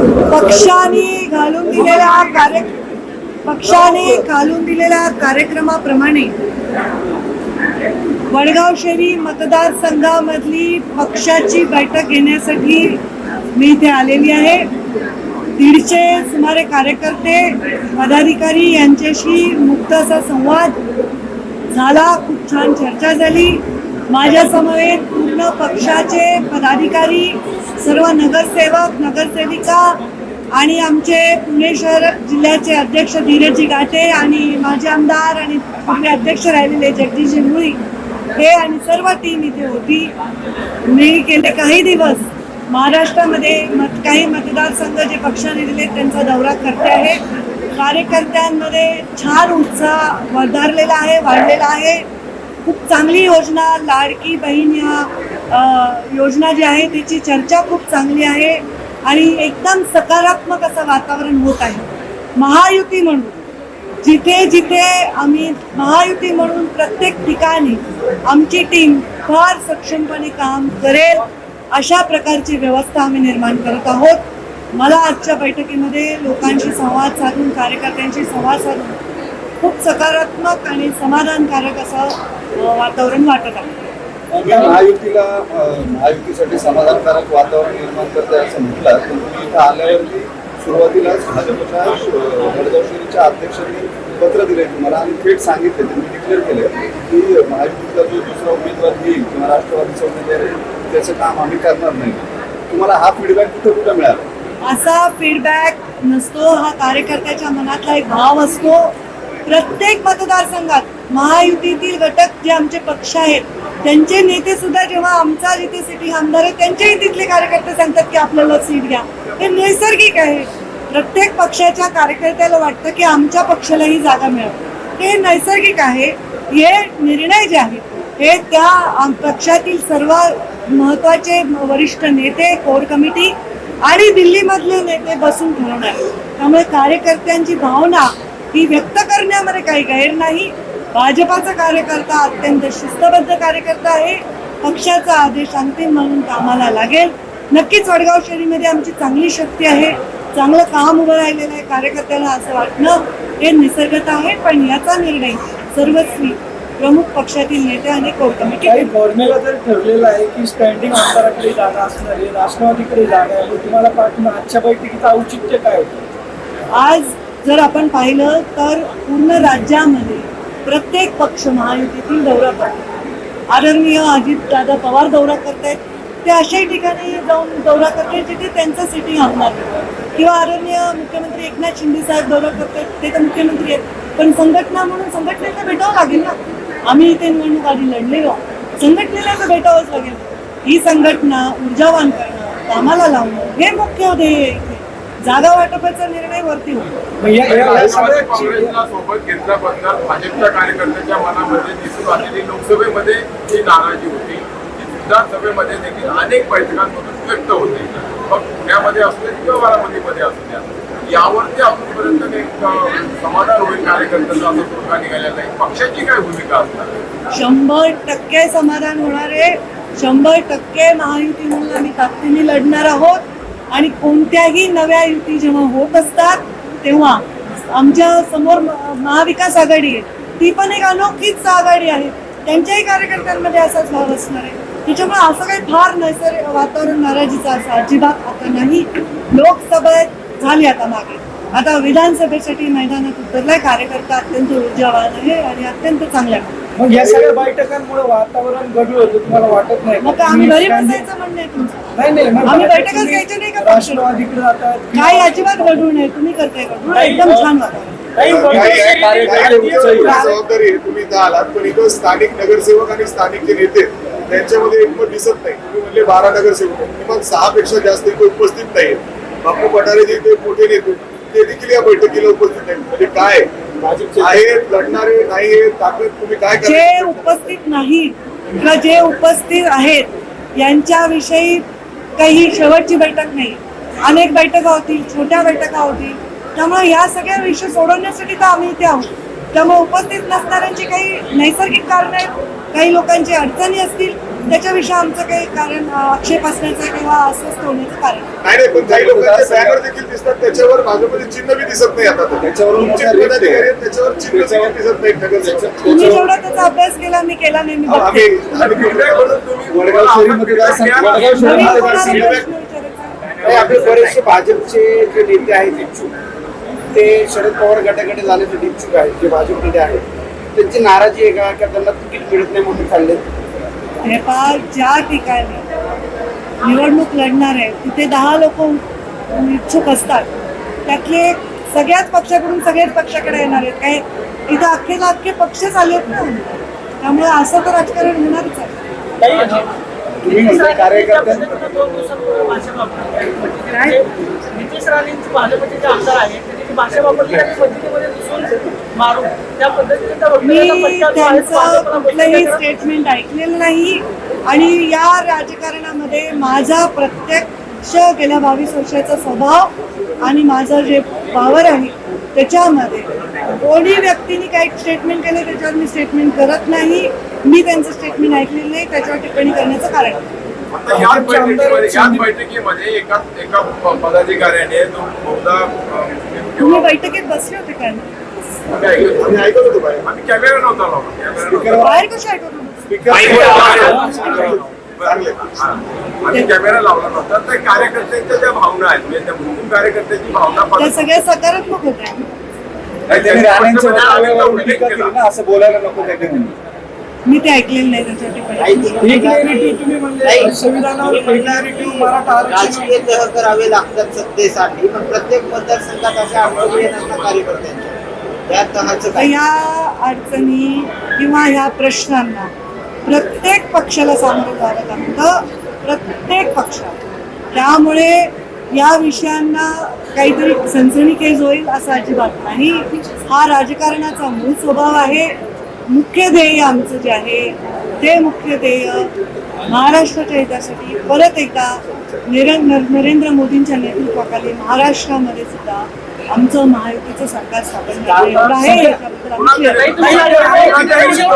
पक्षाने घालून दिलेल्या कार्य पक्षाने घालून दिलेल्या कार्यक्रमाप्रमाणे वडगाव शहरी मतदारसंघामधली पक्षाची बैठक घेण्यासाठी मी इथे आलेली आहे. दीडशे सुमारे कार्यकर्ते पदाधिकारी यांच्याशी मुक्त असा संवाद झाला. खूप छान चर्चा झाली. माझ्यासमवेत पूर्ण पक्षाचे पदाधिकारी सर्व नगरसेवक नगरसेविका आणि आमचे पुणे शहर जिल्ह्याचे अध्यक्ष धीरजी गाठे आणि माजी आमदार आणि आपले अध्यक्ष राहिलेले जगदीश मुळी हे आणि सर्व टीम इथे होती. मी गेले काही दिवस महाराष्ट्रामध्ये मत काही मतदारसंघ जे पक्षाने दिले त्यांचा दौरा करते आहे. कार्यकर्त्यांमध्ये छान उत्साह वधारलेला आहे वाढलेला आहे. खूप चांगली योजना लाडकी बहीण या योजना जी आहे त्याची चर्चा खूप चांगली आहे आणि एकदम सकारात्मक असं वातावरण होत आहे. महायुती म्हणून जिथे जिथे आम्ही महायुती म्हणून प्रत्येक ठिकाणी आमची टीम फार सक्षमपणे काम करेल अशा प्रकारची व्यवस्था आम्ही निर्माण करत आहोत. मला आजच्या बैठकीमध्ये लोकांशी संवाद साधून कार्यकर्त्यांशी संवाद साधून खूप सकारात्मक आणि समाधानकारक असं वातावरण वाटत आहे. तुम्ही महायुतीला महायुतीसाठी समाधानकारक वातावरण निर्माण करताय असं म्हटलं तुम्ही इथं आल्यावरती सुरुवातीलाच भाजपच्या अं, वडगाव शहरीच्या अध्यक्षांनी पत्र दिले तुम्हाला आणि थेट सांगितले त्यांनी डिक्लेअर केले की महायुतीचा जो दुसरा उमेदवार येईल किंवा राष्ट्रवादीचा उमेदवार येईल त्याचं काम आम्ही करणार नाही. तुम्हाला हा फीडबॅक कुठं कुठं मिळाला? असा फीडबॅक नसतो हा कार्यकर्त्याच्या मनातला एक भाव असतो. प्रत्येक मतदारसंघात महायुतीतील घटक जे आमचे पक्ष आहेत त्यांचे नेते सुद्धा जेव्हा आमचा जिथे सिटी आमदार आहे त्यांच्याही तिथले कार्यकर्ते सांगतात की आपल्याला सीट घ्या. हे नैसर्गिक आहे. प्रत्येक पक्षाच्या कार्यकर्त्याला वाटतं की आमच्या पक्षालाही जागा मिळावी हे नैसर्गिक आहे. हे निर्णय जे आहेत हे त्या पक्षातील सर्व महत्त्वाचे वरिष्ठ नेते कोर कमिटी आणि दिल्लीमधले नेते बसून ठरवणार त्यामुळे कार्यकर्त्यांची भावना ही व्यक्त करण्यामध्ये काही गैर नाही. भाजपाचा कार्यकर्ता अत्यंत शिस्तबद्ध कार्यकर्ता आहे. पक्षाचा आदेश अंतिम म्हणून कामाला लागेल. नक्कीच वडगाव शहरीमध्ये आमची चांगली शक्ती आहे. चांगलं काम उभं राहिलेलं आहे कार्यकर्त्यांना असं वाटणं हे निसर्गत आहे. पण याचा निर्णय सर्वस्वी प्रमुख पक्षातील नेते आणि कोर कमिटी फॉर्म्युला जर ठरलेला आहे की स्टँडिंग आमदाराकडे जागा असणार आहे राष्ट्रवादीकडे जागा आहे तुम्हाला पाठवून आजच्या बैठकीचं औचित्य काय होतं? आज जर आपण पाहिलं तर पूर्ण राज्यामध्ये प्रत्येक पक्ष महायुतीतील दौरा करतात आदरणीय अजितदादा पवार दौरा करतायत. ते अशाही ठिकाणी जाऊन दौरा करतायत जिथे त्यांचं सिटिंग आणणार किंवा आदरणीय मुख्यमंत्री एकनाथ शिंदे साहेब दौरा करतायत ते तर मुख्यमंत्री आहेत. पण संघटना म्हणून संघटनेला भेटावं लागेल ना? आम्ही इथे निवडणूक आधी लढलेलो संघटनेला तर भेटावंच लागेल. ही संघटना ऊर्जावान करणं कामाला लावणं हे मुख्य ध्येय इथे जागा वाटपाचा निर्णय वरती सोबत घेतल्याबद्दल भाजपच्या कार्यकर्त्यांच्या मनामध्ये दिसून आलेली लोकसभेमध्ये जी नाराजी होती. ती विधानसभेमध्ये देखील अनेक बैठकांमधून व्यक्त होते. मग पुण्यामध्ये असू दे किंवा बारामतीमध्ये असू द्या यावरती अजूनपर्यंत एक समाधान होईल कार्यकर्त्यांचा असं तोडगा निघालेला नाही पक्षाची काय भूमिका असणार? शंभर टक्के समाधान होणार आहे. शंभर टक्के महायुती म्हणून आम्ही ताकदीने लढणार आहोत. आणि कोणत्याही नव्या युती जेव्हा होत असतात तेव्हा आमच्यासमोर म- महाविकास आघाडी आहे. ती पण एक अनोखीच आघाडी आहे. त्यांच्याही कार्यकर्त्यांमध्ये असाच भाव असणार आहे. त्याच्यामुळे असं काही फार नैसर्गिक वातावरण नाराजीचं असं अजिबात आता नाही. लोकसभेत झाली आता मागे. आता विधानसभेसाठी मैदानात उतरलाय कार्यकर्ता अत्यंत ऊर्जावान आहे आणि अत्यंत चांगल्या मग या सगळ्या बैठकांमुळे वातावरण गढूळ होतं तुम्हाला वाटत नाही मग का? आम्ही घरी तुम्ही बसायचं म्हणणं आहे तुमचं नाही नाही मग आम्ही आता बैठकच तुम्ही घ्यायची नाही का? राष्ट्रवादीकडे जातात काही अजिबात घडू नये तुम्ही करताय घडू एकदम छान काही काही- काही बैठकी- आहे. जबाबदारी आहे तुम्ही इथं आलात पण इथं स्थानिक नगरसेवक आणि स्थानिक जे नेते आहेत, त्यांच्यामध्ये एकमत दिसत नाही तुम्ही म्हणले बारा नगरसेवक आहेत. किमान सहा पेक्षा जास्त इथे उपस्थित नाही बापू पठारे जे इथे मोठे नेते ते देखील या बैठकीला उपस्थित नाही म्हणजे काय? आहेत लढणारे नाही आहेत ताकद तुम्ही काय जे उपस्थित नाहीत किंवा जे उपस्थित आहेत यांच्याविषयी काही शेवटची बैठक नाही. अनेक बैठका होतील छोट्या बैठका होतील. त्यामुळे या सगळ्या विषय सोडवण्यासाठी तर आम्ही इथे आहोत. त्यामुळे उपस्थित नसणाऱ्यांची काही नैसर्गिक कारण आहेत काही लोकांची अडचणी असतील त्याच्याविषयी आमचं काही कारण आक्षेप असण्याचं किंवा अस्वस्थ होण्याचं कारण नाही. नाही पण काही लोकांचे बॅनर देखील दिसतात त्याच्यावर भाजपचे चिन्ह बी दिसत नाही आता. त्याच्यावरून तुमचे पदाधिकारी. आहेत, त्याच्यावर चिन्ह देखील दिसत नाही नगरसेवक तुम्ही जेवढा त्याचा अभ्यास केला मी केला नाही मी अहो, आम्ही बघते. आम्ही feedback म्हणून तुम्ही वडगाव शहरी मतदारसंघ वडगाव शहरी नवीन मतदारसंघ कोणाला feedback- प्रश्न विचारायचा? नाही, आपले बरेचसे भाजपचे जे नेते आहेत इच्छुक ते शरद पवार गटाकडे जाण्यासाठी इच्छुक आहेत जे भाजप नेते आहेत त्यांची नाराजी आहे का का त्यांना तिकीट मिळत नाही म्हणून चालले हे पहा ज्या ठिकाणी निवडणूक लढणार आहे. तिथे दहा लोक इच्छुक असतात. त्यातले सगळ्याच पक्षाकडून सगळ्याच पक्षाकडे येणार आहेत. काय इथं अख्खेला अख्खे पक्षच आलेत ना. त्यामुळे असं तर राजकारण होणारच आहे. वापरली नितेश राणेंची भाजपचे जे आमदार आहेत भाषा वापरली पद्धतीमध्ये मारून. त्या पद्धतीने कुठलंही. स्टेटमेंट ऐकलेलं नाही. आणि या राजकारणामध्ये माझा प्रत्यक्ष गेल्या बावीस वर्षाचा स्वभाव आणि माझं जे पावर आहे त्याच्यामध्ये कोणी व्यक्तीने काही स्टेटमेंट केलं त्याच्यावर मी स्टेटमेंट करत नाही. मी त्यांचं स्टेटमेंट ऐकलेलं नाही. त्याच्यावर टिप्पणी करण्याचं कारण बैठकीमध्ये याच बैठकीमध्ये एका एका पदाधिकाऱ्याने तो बहुधा तुम्ही बैठकीत बसले होते काय आम्ही ऐकत आम्ही ऐकत होतो बाहेर. आम्ही कॅमेरा नव्हता लावला कॅमेरा. बाहेर कशा ऐकत लावला नव्हता. तर कार्यकर्त्यांच्या ज्या भावना आहेत म्हणजे त्या मुस्लिम कार्यकर्त्यांची भावना त्या सगळ्या सकारात्मक होत्या. असं बोलायला नको त्यांनी म्हणून मी ते ऐकलेलं नाही क्लॅरिटी तुम्ही म्हणले संविधानावर क्लॅरिटी मराठा आरक्षण राजकीय तह करावे लागतात सत्तेसाठी पण प्रत्येक मतदारसंघात अशा अडचणी ना कार्यकर्त्यांच्या तहाचं ह्या अडचणी किंवा ह्या प्रश्नांना प्रत्येक पक्षाला सामोरं जावं लागतं प्रत्येक पक्षाला. त्यामुळे या विषयांना काहीतरी सनसनीखेज होईल असं अजिबात नाही. हा राजकारणाचा मूळ स्वभाव आहे. मुख्य ध्येय आमचं जे आहे ते मुख्य ध्येय महाराष्ट्राच्या हितासाठी परत एकदा निर नरेंद्र मोदींच्या नेतृत्वाखाली महाराष्ट्रामध्ये सुद्धा आमचं महायुतीचं सरकार स्थापन झालं आहे.